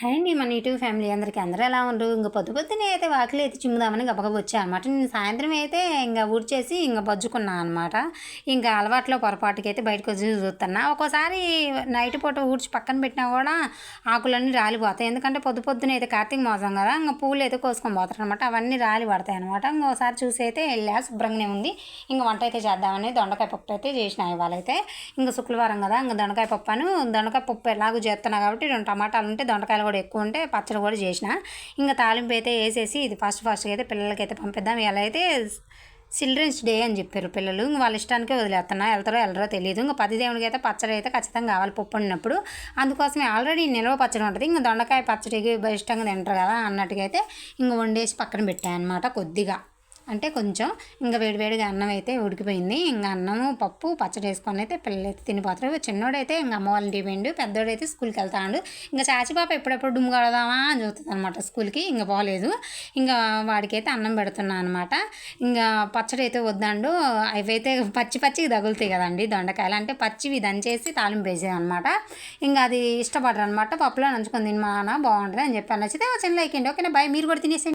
Hi అండి మన YouTube family అందరికీ. అందరూ ఎలా ఉండరు ఇంకా పొద్దు పొద్దునే అయితే వాకిలి అయితే చిమ్ముదామని గబగబ వచ్చాను అనమాట నేను సాయంత్రం అయితే ఇంకా ఊడ్చేసి ఇంకా బజ్జుకున్నాను అనమాట ఇంకా అలవాట్లో పొరపాటుకి అయితే బయటకు వచ్చి చూస్తున్నా. ఒక్కోసారి నైట్ పూట ఊడ్చి పక్కన పెట్టినా కూడా ఆకులన్నీ రాలిపోతాయి. ఎందుకంటే పొద్దు పొద్దున అయితే కార్తీక మాసం కదా ఇంకా పూలు అయితే కోసుకొని పోతారు అనమాట అవన్నీ రాలి పడతాయి అనమాట ఇంకోసారి చూసి అయితే వెళ్ళా శుభ్రంగానే ఉంది ఇంకా వంట అయితే చేద్దామని దొండకాయ పప్పు అయితే చేసిన ఇవాళైతే. ఇంకా శుక్రవారం కదా ఇంకా దొండకాయ పప్పును దొండకాయ పప్పు ఎలాగో చేస్తున్నా కాబట్టి రెండు టమాటాలు ఉంటే దొండకాయలు కూడా ఎక్కువ ఉంటే పచ్చడి కూడా చేసిన. ఇంకా తాలింపు అయితే వేసేసి ఇది ఫస్ట్ ఫస్ట్గా అయితే పిల్లలకి అయితే పంపిద్దాం. ఇలా అయితే చిల్డ్రన్స్ డే అని చెప్పారు పిల్లలు. ఇంక వాళ్ళ ఇష్టానికే వదిలేస్తున్నా. వెళ్తారో వెళ్ళరో తెలియదు ఇంకా పది దేవుడికి అయితే పచ్చడి అయితే ఖచ్చితంగా కావాలి పప్పు ఉన్నప్పుడు అందుకోసమే ఆల్రెడీ నిల్వ పచ్చడి ఉంటుంది. ఇంకా దొండకాయ పచ్చడికి ఇష్టంగా తింటారు కదా అన్నట్టుగా అయితే ఇంక వండేసి పక్కన పెట్టాను అనమాట కొద్దిగా. అంటే కొంచెం ఇంకా వేడివేడిగా అన్నం అయితే ఉడికిపోయింది. ఇంకా అన్నము పప్పు పచ్చడి వేసుకొని అయితే పిల్లలు అయితే తినిపోతారు చిన్నోడైతే ఇంకా అమ్మ వాళ్ళ ఇంటికి పోయిండు. పెద్దోడైతే స్కూల్కి వెళ్తాడు. ఇంకా చాచిపాప ఎప్పుడెప్పుడు డుమ్ము కడదామా అని చూస్తుంది అనమాట స్కూల్కి. ఇంకా పోలేదు. ఇంకా వాడికైతే అన్నం పెడుతున్నా అనమాట ఇంకా పచ్చడి అయితే వద్దండు. అవైతే పచ్చి పచ్చికి తగులుతాయి కదండి దొండకాయలు. అంటే పచ్చివి దంచేసి తాలింపు వేసేది అనమాట ఇంకా అది ఇష్టపడరు అనమాట పప్పులో నంచుకొని తినమాన బాగుంటుంది అని చెప్పి నచ్చితే చిన్న లైక్ అండి ఓకేనా? బాయ్. మీరు కూడా తినేసి